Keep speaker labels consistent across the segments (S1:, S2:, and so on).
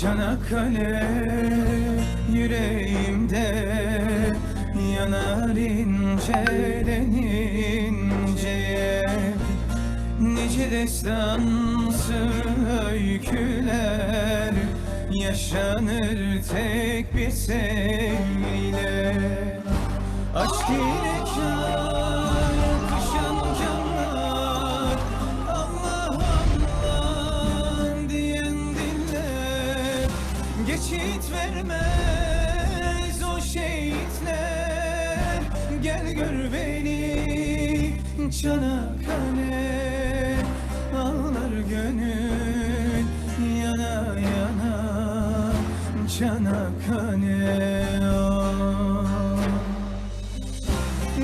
S1: Çanakkale yüreğimde yanar inceden inceye Nice destansı öyküler yaşanır tek bir sevgiyle. Aşk ile çarpışan Geçit vermez o şehitler. Gel gör beni Çanakkale Ağlar gönül yana yana Çanakkale.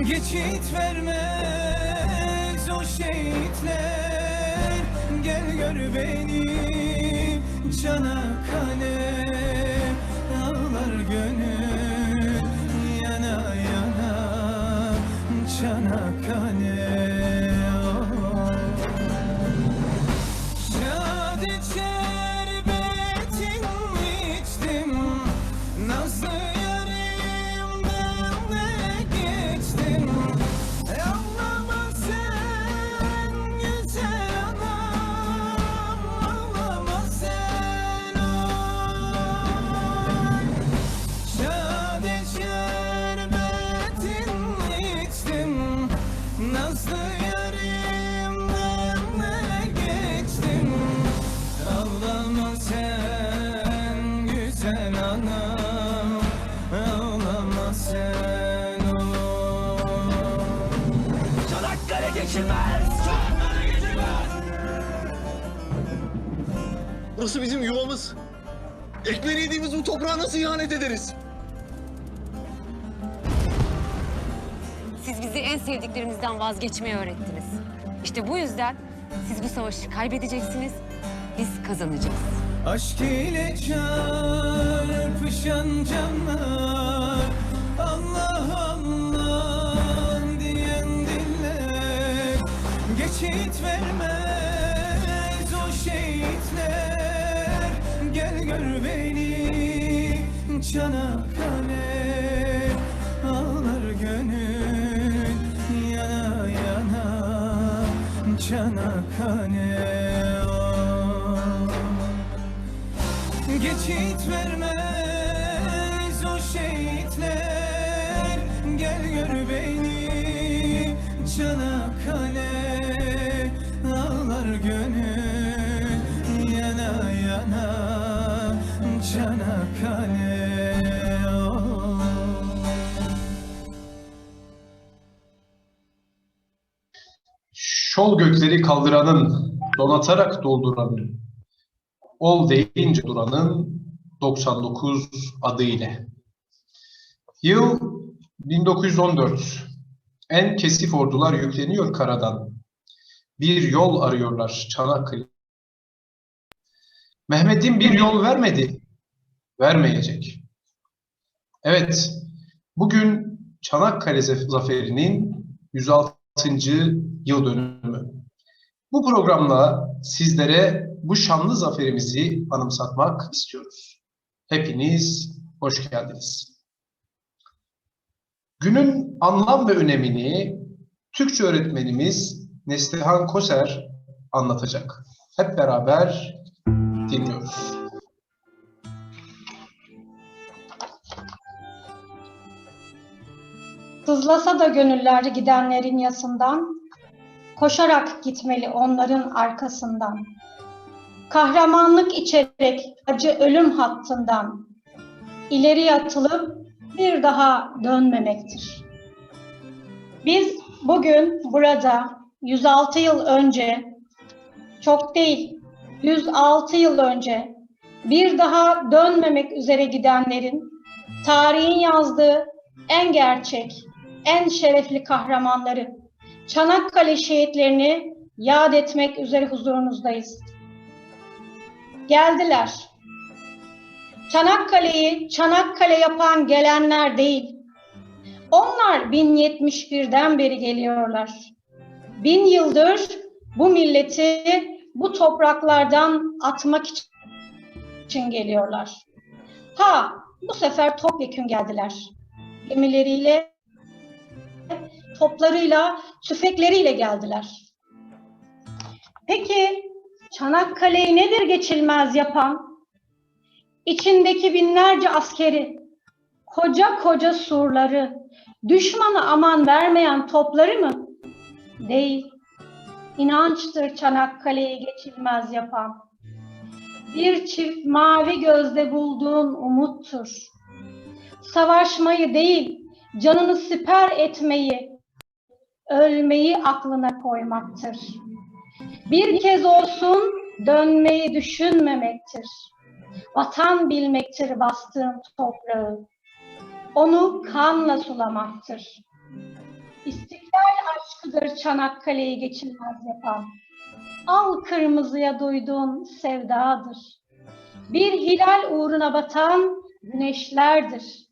S1: Geçit vermez o şehitler. Gel gör beni Çanakkale Çanakkale
S2: geçilmez.
S3: Burası bizim yuvamız. Ekmeğini yediğimiz bu toprağa nasıl ihanet ederiz?
S4: Siz bizi en sevdiklerimizden vazgeçmeyi öğrettiniz. İşte bu yüzden siz bu savaşı kaybedeceksiniz, biz kazanacağız.
S1: Aşk ile çarpışan canlar Geçit vermez o şehitler. Gel gör beni Çanakkale Ağlar gönül yana yana Çanakkale. Geçit vermez o şehitler. Gel gör beni Çanakkale
S5: Şol gökleri kaldıranın, donatarak dolduranın, ol deyince duranın 99 adı ile. Yıl 1914. En kesif ordular yükleniyor karadan. Bir yol arıyorlar Çanakkale. Mehmet'in bir yol vermedi, vermeyecek. Evet, bugün Çanakkale zaf- zaferinin 106. yıl dönümü. Bu programla sizlere bu şanlı zaferimizi anımsatmak istiyoruz. Hepiniz hoş geldiniz. Günün anlam ve önemini Türkçe öğretmenimiz Neslihan Koser anlatacak. Hep beraber dinliyoruz.
S6: Sızlasa da gönülleri gidenlerin yasından, koşarak gitmeli onların arkasından. Kahramanlık içerek acı ölüm hattından, ileri atılıp bir daha dönmemektir. Biz bugün burada 106 yıl önce, çok değil 106 yıl önce bir daha dönmemek üzere gidenlerin tarihin yazdığı en gerçek, en şerefli kahramanları, Çanakkale şehitlerini yad etmek üzere huzurunuzdayız. Geldiler. Çanakkale'yi Çanakkale yapan gelenler değil. Onlar 1071'den beri geliyorlar. Bin yıldır bu milleti bu topraklardan atmak için geliyorlar. Ha, bu sefer topyekün geldiler. Gemileriyle, toplarıyla, tüfekleriyle geldiler. Peki Çanakkale'yi nedir geçilmez yapan? İçindeki binlerce askeri, koca koca surları, düşmana aman vermeyen topları mı? Değil. İnançtır Çanakkale'yi geçilmez yapan. Bir çift mavi gözde bulduğun umuttur. Savaşmayı değil, canını siper etmeyi, ölmeyi aklına koymaktır. Bir kez olsun dönmeyi düşünmemektir. Vatan bilmektir bastığın toprağı. Onu kanla sulamaktır. İstiklal aşkıdır Çanakkale'yi geçilmez yapan. Al kırmızıya duyduğun sevdadır. Bir hilal uğruna batan güneşlerdir.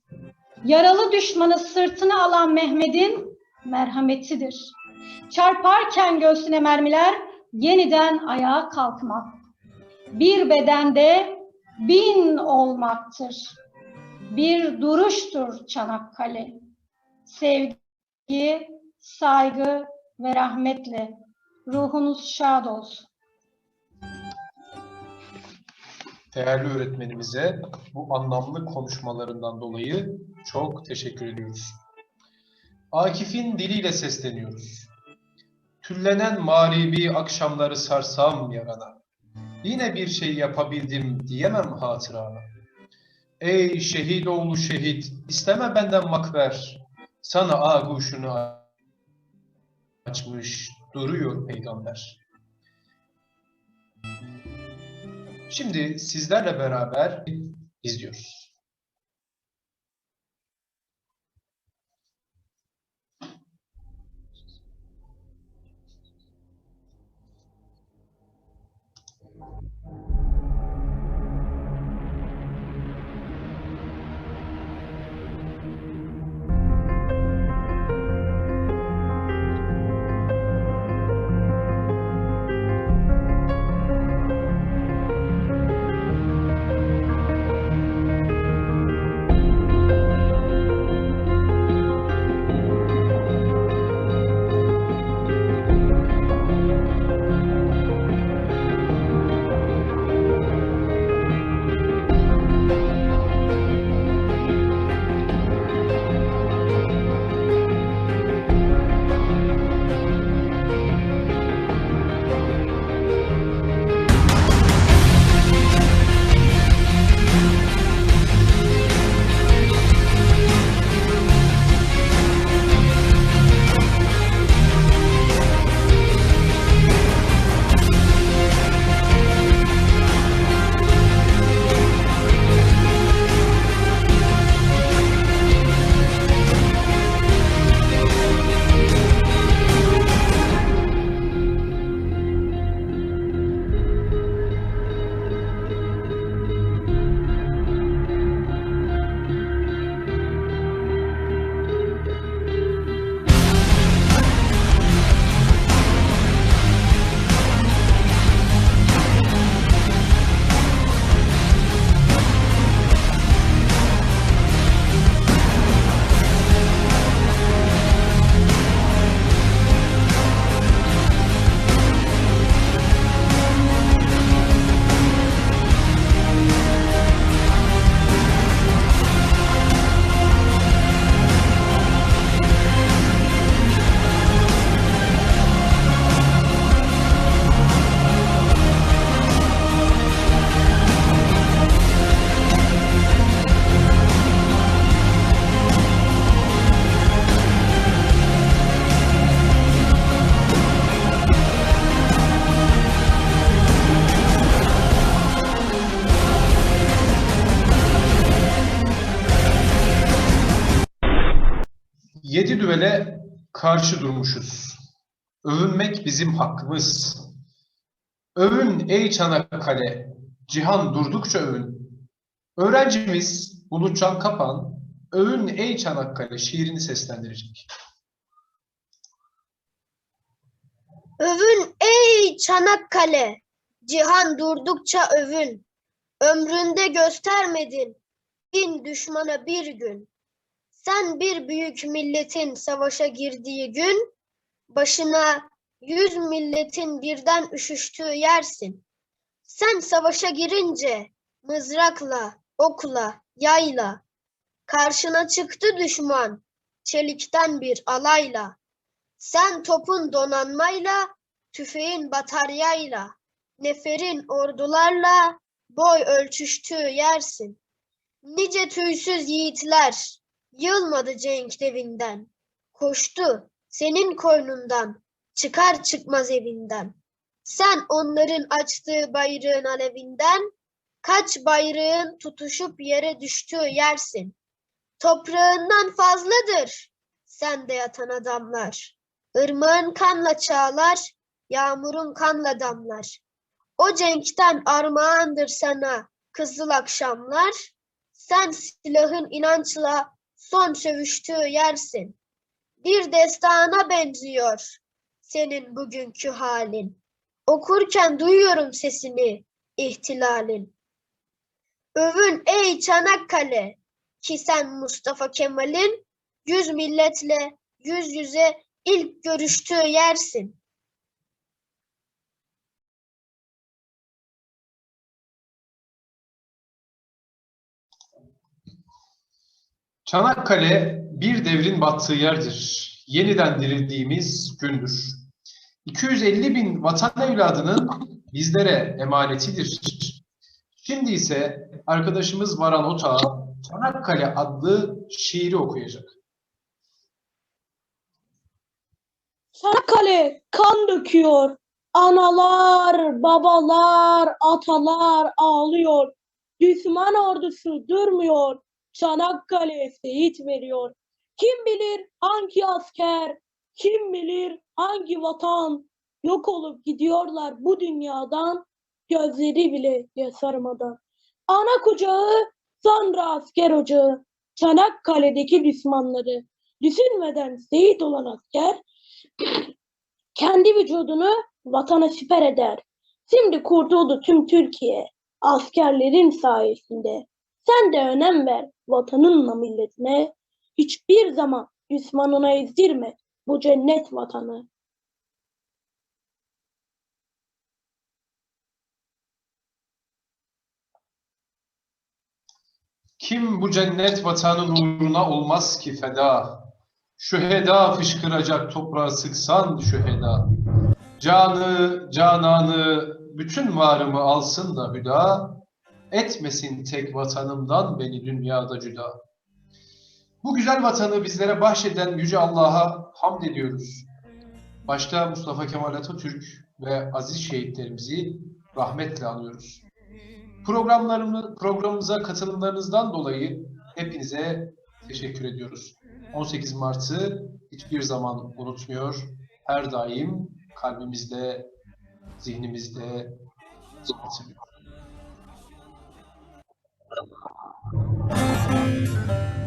S6: Yaralı düşmanı sırtına alan Mehmet'in merhametidir. Çarparken göğsüne mermiler yeniden ayağa kalkmak. Bir bedende bin olmaktır. Bir duruştur Çanakkale. Sevgi, saygı ve rahmetle ruhunuz şad olsun.
S5: Değerli öğretmenimize bu anlamlı konuşmalarından dolayı çok teşekkür ediyoruz. Akif'in diliyle sesleniyoruz. Tüllenen mağribi akşamları sarsam yarana. Yine bir şey yapabildim diyemem hatırana. Ey şehit oğlu şehit, isteme benden makber. Sana ağuşunu açmış duruyor peygamber. Şimdi sizlerle beraber izliyoruz. Karşı durmuşuz. Övünmek bizim hakkımız. Övün ey Çanakkale, cihan durdukça övün. Öğrencimiz Bulutcan Kapan, Övün ey Çanakkale şiirini seslendirecek.
S7: Övün ey Çanakkale, cihan durdukça övün. Ömründe göstermedin bin düşmana bir gün. Sen bir büyük milletin savaşa girdiği gün, başına yüz milletin birden üşüştüğü yersin. Sen savaşa girince mızrakla, okla, yayla, karşına çıktı düşman, çelikten bir alayla. Sen topun donanmayla, tüfeğin bataryayla, neferin ordularla boy ölçüştüğü yersin. Nice tüysüz yiğitler yılmadı cenk devinden. Koştu senin koynundan, çıkar çıkmaz evinden. Sen onların açtığı bayrağın alevinden, kaç bayrağın tutuşup yere düştüğü yersin. Toprağından fazladır sende yatan adamlar. Irmağın kanla çağlar, yağmurun kanla damlar. O cenkten armağandır sana kızıl akşamlar. Sen silahın inançla son sövüştüğü yersin. Bir destana benziyor senin bugünkü halin. Okurken duyuyorum sesini ihtilalin. Övün ey Çanakkale ki sen Mustafa Kemal'in yüz milletle yüz yüze ilk görüştüğü yersin.
S5: Çanakkale bir devrin battığı yerdir. Yeniden dirildiğimiz gündür. 250 bin vatan evladının bizlere emanetidir. Şimdi ise arkadaşımız Varan Ota Çanakkale adlı şiiri okuyacak.
S8: Çanakkale kan döküyor. Analar, babalar, atalar ağlıyor. Düşman ordusu durmuyor. Çanakkale şehit veriyor. Kim bilir hangi asker, kim bilir hangi vatan yok olup gidiyorlar bu dünyadan gözleri bile yaşarmadan. Ana kucağı sonra asker ocağı. Çanakkale'deki düşmanları düşünmeden şehit olan asker kendi vücudunu vatana siper eder. Şimdi kurtuldu tüm Türkiye askerlerin sayesinde. Sen de önem ver vatanınla milletine. Hiçbir zaman düşmanına ezdirme bu cennet vatanı.
S5: Kim bu cennet vatanın uğruna olmaz ki feda? Şu heda fışkıracak toprağa sıksan şu heda. Canı, cananı, bütün varımı alsın da hüda. Etmesin tek vatanımdan beni dünyada cüda. Bu güzel vatanı bizlere bahşeden Yüce Allah'a hamd ediyoruz. Başta Mustafa Kemal Atatürk ve aziz şehitlerimizi rahmetle anıyoruz. Programlarımı, programımıza katılımlarınızdan dolayı hepinize teşekkür ediyoruz. 18 Mart'ı hiçbir zaman unutmuyor. Her daim kalbimizde, zihnimizde hatırlıyor. Thank you.